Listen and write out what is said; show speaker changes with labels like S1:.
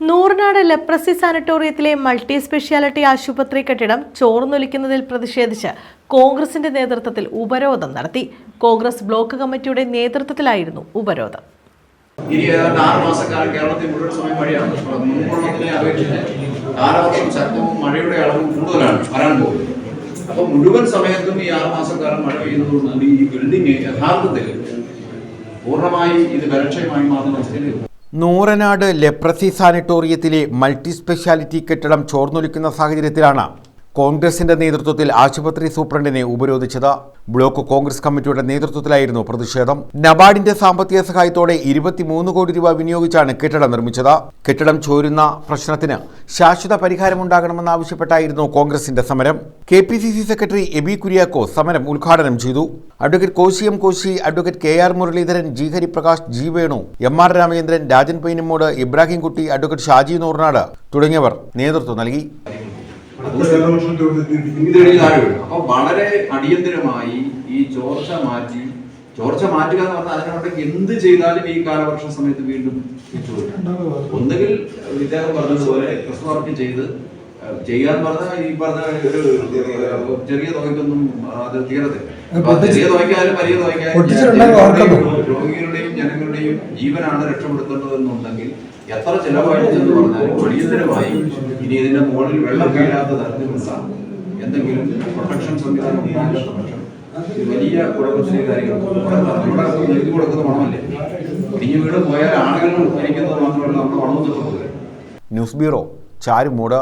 S1: Noornad leprosy സാനിറ്റോറിയത്തിലെ multi speciality ആശുപത്രി കെട്ടിടം ചോർന്നൊലിക്കുന്നതിൽ പ്രതിഷേധിച്ച് കോൺഗ്രസിന്റെ നേതൃത്വത്തിൽ ഉപരോധം നടത്തി. കോൺഗ്രസ് ബ്ലോക്ക് കമ്മിറ്റിയുടെ നേതൃത്വത്തിലായിരുന്നു ഉപരോധം.
S2: ഇനി ഏതാണ്ട് ആറ് മാസക്കാലം കേരളത്തിൽ മുഴുവൻ സമയം മഴയാണ് മുൻകൊള്ളത്തിനെ അപേക്ഷിച്ച് കാലവർഷം ശക്തവും മഴയുടെ അളവും കൂടുതലാണ് വരാൻ പോകുന്നത്. അപ്പൊ മുഴുവൻ സമയത്തും ഈ ആറ് മാസക്കാലം മഴ പെയ്യുന്നതോടുകൂടി ഈ ബിൽഡിംഗ് യഥാർത്ഥത്തിൽ പൂർണമായി ഇത് ബലക്ഷയമായി മാറുന്ന അവസ്ഥയിൽ
S3: നൂറനാട് ലെപ്രസി സാനിറ്റോറിയത്തിലെ മൾട്ടി സ്പെഷ്യാലിറ്റി കെട്ടിടം ചോർന്നൊലിക്കുന്ന സാഹചര്യത്തിലാണ് കോൺഗ്രസിന്റെ നേതൃത്വത്തിൽ ആശുപത്രി സൂപ്രണ്ടിനെ ഉപരോധിച്ചത്. ബ്ലോക്ക് കോൺഗ്രസ് കമ്മിറ്റിയുടെ നേതൃത്വത്തിലായിരുന്നു പ്രതിഷേധം. നബാർഡിന്റെ സാമ്പത്തിക സഹായത്തോടെ ഇരുപത്തിമൂന്ന് കോടി രൂപ വിനിയോഗിച്ചാണ് കെട്ടിടം നിർമ്മിച്ചത്. കെട്ടിടം ചോരുന്ന പ്രശ്നത്തിന് ശാശ്വത പരിഹാരമുണ്ടാകണമെന്നാവശ്യപ്പെട്ടായിരുന്നു കോൺഗ്രസിന്റെ സമരം. K P C C secretary Aby Kuriako സമരം ഉദ്ഘാടനം ചെയ്തു. Advocate കോശിയം Koshy advocate K R Muraleedharan G Hariprakash G Venu M R Ramachandran Rajan Painammood Ibrahim Kutty advocate Shaji Noornad തുടങ്ങിയവർ നേതൃത്വം നൽകി.
S2: ഇതിനിടയിൽ താഴെ വീഴും അപ്പൊ വളരെ അടിയന്തരമായി ഈ ചോർച്ച മാറ്റി ചോർച്ച മാറ്റുക എന്ന് പറഞ്ഞാൽ അതിനോടൊക്കെ എന്ത് ചെയ്താലും ഈ കാലവർഷ സമയത്ത് വീണ്ടും ഒന്നുകിൽ ഇദ്ദേഹം പറഞ്ഞതുപോലെ ക്രിസ്തു ചെയ്ത് ഏഹ്, പറഞ്ഞ പറഞ്ഞാൽ ഈ പറഞ്ഞ ഒരു ചെറിയ തുകയ്ക്കൊന്നും അത് തീരത്തില്ല. ചെറിയ തുകയ്ക്കായാലും വലിയ തുകയ്ക്കായാലും രോഗികളുടെയും ജനങ്ങളുടെയും ജീവനാണ് രക്ഷപ്പെടുത്തേണ്ടതെന്നുണ്ടെങ്കിൽ എത്ര ചെലവഴിച്ചെന്ന് പറഞ്ഞാലും അടിയന്തരമായി ഇനി ഇതിന്റെ മുകളിൽ വെള്ളം വീഴാത്ത തരത്തിലുള്ള എന്തെങ്കിലും പ്രൊട്ടക്ഷൻ സംവിധാനം ഉണ്ടാകാത്ത പക്ഷം വലിയ കുഴപ്പത്തിലെ കാര്യങ്ങൾ നമ്മുടെ എഴുതി കൊടുക്കുന്ന പണമല്ലേ? ഇനി വീട് പോയാൽ ആളുകൾ മരിക്കുന്നത് മാത്രമല്ല നമ്മുടെ പണവും
S3: ന്യൂസ് ബ്യൂറോ ചാരുമൂട്.